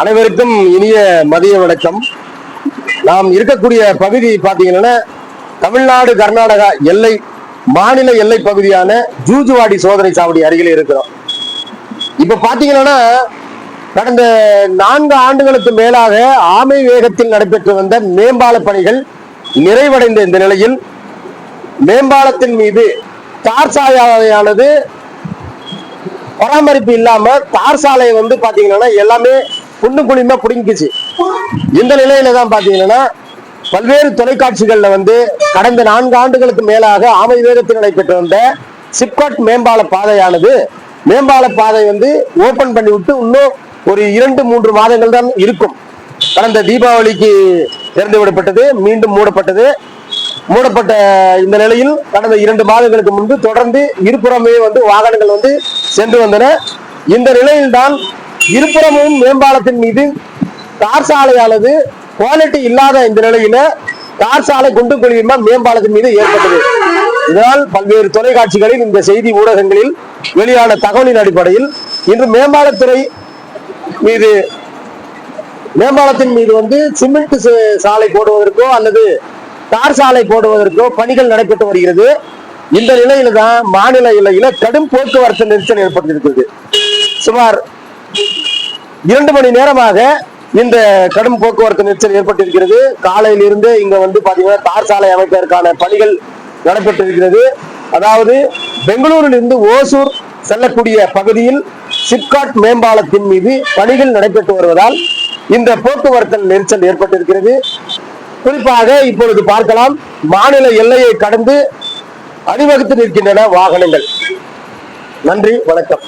அனைவருக்கும் இனிய மதிய வணக்கம். நாம் இருக்கக்கூடிய பகுதி பாத்தீங்கன்னா தமிழ்நாடு கர்நாடகா எல்லை மாநில எல்லை பகுதியான ஜூஜுவாடி சோதனை சாவடி அருகில் இருக்கிறோம். இப்ப பாத்தீங்கன்னா கடந்த நான்கு ஆண்டுகளுக்கு மேலாக ஆமை வேகத்தில் நடைபெற்று வந்த மேம்பால பணிகள் நிறைவடைந்த இந்த நிலையில் மேம்பாலத்தின் மீது தார் சாலையானது பராமரிப்பு இல்லாம தார் சாலை வந்து பாத்தீங்கன்னா எல்லாமே புண்ணு குழிமா புடுங்கிச்சு. இந்த நிலையில தான் பாத்தீங்கன்னா பல்வேறு தொலைக்காட்சிகள்ல வந்து கடந்த நான்கு ஆண்டுகளுக்கு மேலாக ஆமை வேகத்தில் நடைபெற்று வந்த சிப்காட் மேம்பால பாதையானது மேம்பால பாதை வந்து ஓபன் பண்ணி விட்டு இன்னும் ஒரு இரண்டு மூன்று மாதங்கள் தான் இருக்கும். கடந்த தீபாவளிக்கு திறந்து விடப்பட்டது மீண்டும் மூடப்பட்டது. மூடப்பட்ட இந்த நிலையில் கடந்த இரண்டு மாதங்களுக்கு முன்பு தொடர்ந்து இருபுறமே வந்து வாகனங்கள் வந்து சென்று வந்தன. இந்த நிலையில்தான் இருபுறமும் மேம்பாலத்தின் மீது தார் சாலையானது குவாலிட்டி இல்லாத இந்த நிலையில தார் சாலை குண்டு குழியுமா மேம்பாலத்தின் மீது ஏற்பட்டது. இதனால் பல்வேறு தொலைக்காட்சிகளில் இந்த செய்தி ஊடகங்களில் வெளியான தகவலின் அடிப்படையில் இன்று மேம்பாலத்துறை மீது மேம்பாலத்தின் மீது வந்து சிமெண்ட் ச- சாலை போடுவதற்கோ அல்லது தார் சாலை போடுவதற்கோ பணிகள் நடைபெற்று வருகிறது. இந்த நிலையில தான் மாநில எல்லையில கடும் போக்குவரத்து நெரிசல் ஏற்பட்டிருக்கிறது. சுமார் இரண்டு மணி நேரமாக இந்த கடும் போக்குவரத்து நெரிசல் ஏற்பட்டிருக்கிறது. காலையிலிருந்து இங்க வந்து பாத்தீங்கன்னா தார் சாலை அமைப்பதற்கான பணிகள் நடைபெற்றிருக்கிறது. அதாவது பெங்களூரிலிருந்து ஓசூர் செல்லக்கூடிய பகுதியில் சிப்காட் மேம்பாலத்தின் மீது பணிகள் நடைபெற்று வருவதால் இந்த போக்குவரத்து நெரிசல் ஏற்பட்டிருக்கிறது. குறிப்பாக இப்பொழுது பார்க்கலாம் மாநில எல்லையை கடந்து அணிவகுத்து நிற்கின்றன வாகனங்கள். நன்றி வணக்கம்.